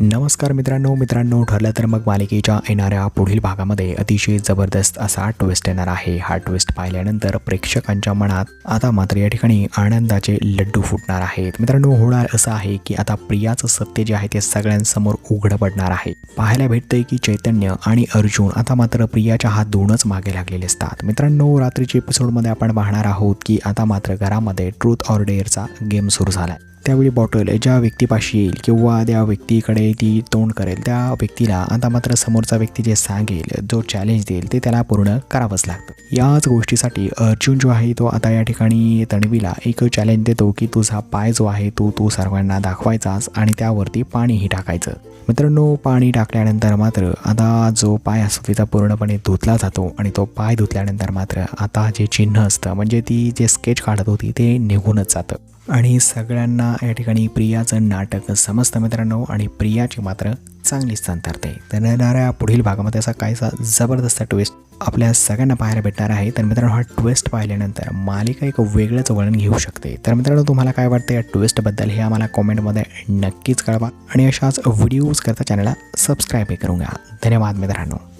नमस्कार मित्रांनो मित्रांनो ठरलं तर मग मालिकेच्या येणाऱ्या पुढील भागामध्ये अतिशय जबरदस्त असा ट्विस्ट येणार आहे. हा ट्विस्ट पाहिल्यानंतर प्रेक्षकांच्या मनात आता मात्र या ठिकाणी आनंदाचे लड्डू फुटणार आहेत. मित्रांनो होणार असं आहे की आता प्रियाचं सत्य जे आहे ते सगळ्यांसमोर उघडं पडणार आहे. पाहायला भेटतंय की चैतन्य आणि अर्जुन आता मात्र प्रियाच्या हात दोनच मागे लागलेले असतात. मित्रांनो रात्रीच्या एपिसोडमध्ये आपण पाहणार आहोत की आता मात्र घरामध्ये ट्रूथ ऑर डेअरचा गेम सुरू झालाय. त्यावेळी बॉटल ज्या व्यक्तीपाशी येईल किंवा त्या व्यक्तीकडे ती तोंड करेल त्या व्यक्तीला आता मात्र समोरचा व्यक्ती जे सांगेल जो चॅलेंज देईल ते त्याला पूर्ण करावंच लागतं. याच गोष्टीसाठी अर्जुन जो आहे तो आता या ठिकाणी तणवीला एक चॅलेंज देतो की तुझा पाय जो आहे तो तू सर्वांना दाखवायचास आणि त्यावरती पाणीही टाकायचं. मित्रांनो पाणी टाकल्यानंतर मात्र आता जो पाय असतो तिचा पूर्णपणे धुतला जातो आणि तो पाय धुतल्यानंतर मात्र आता जे चिन्ह असतं म्हणजे ती जे स्केच काढत होती ते निघूनच जातं. आणि सगळ्यांना या ठिकाणी प्रियाचं नाटक समजतं मित्रांनो आणि प्रियाची मात्र चांगलीच संतरते तर येणाऱ्या पुढील भागामध्ये असा काहीसा जबरदस्त ट्विस्ट आपल्या सगळ्यांना पाहायला भेटणार आहे. तर मित्रांनो हा ट्विस्ट पाहिल्यानंतर मालिका एक वेगळंच वळण घेऊ शकते. तर मित्रांनो तुम्हाला काय वाटतं या ट्विस्टबद्दल हे आम्हाला कॉमेंटमध्ये नक्कीच कळवा आणि अशाच व्हिडिओज करता चॅनलला सबस्क्राईबही करून घ्या. धन्यवाद मित्रांनो.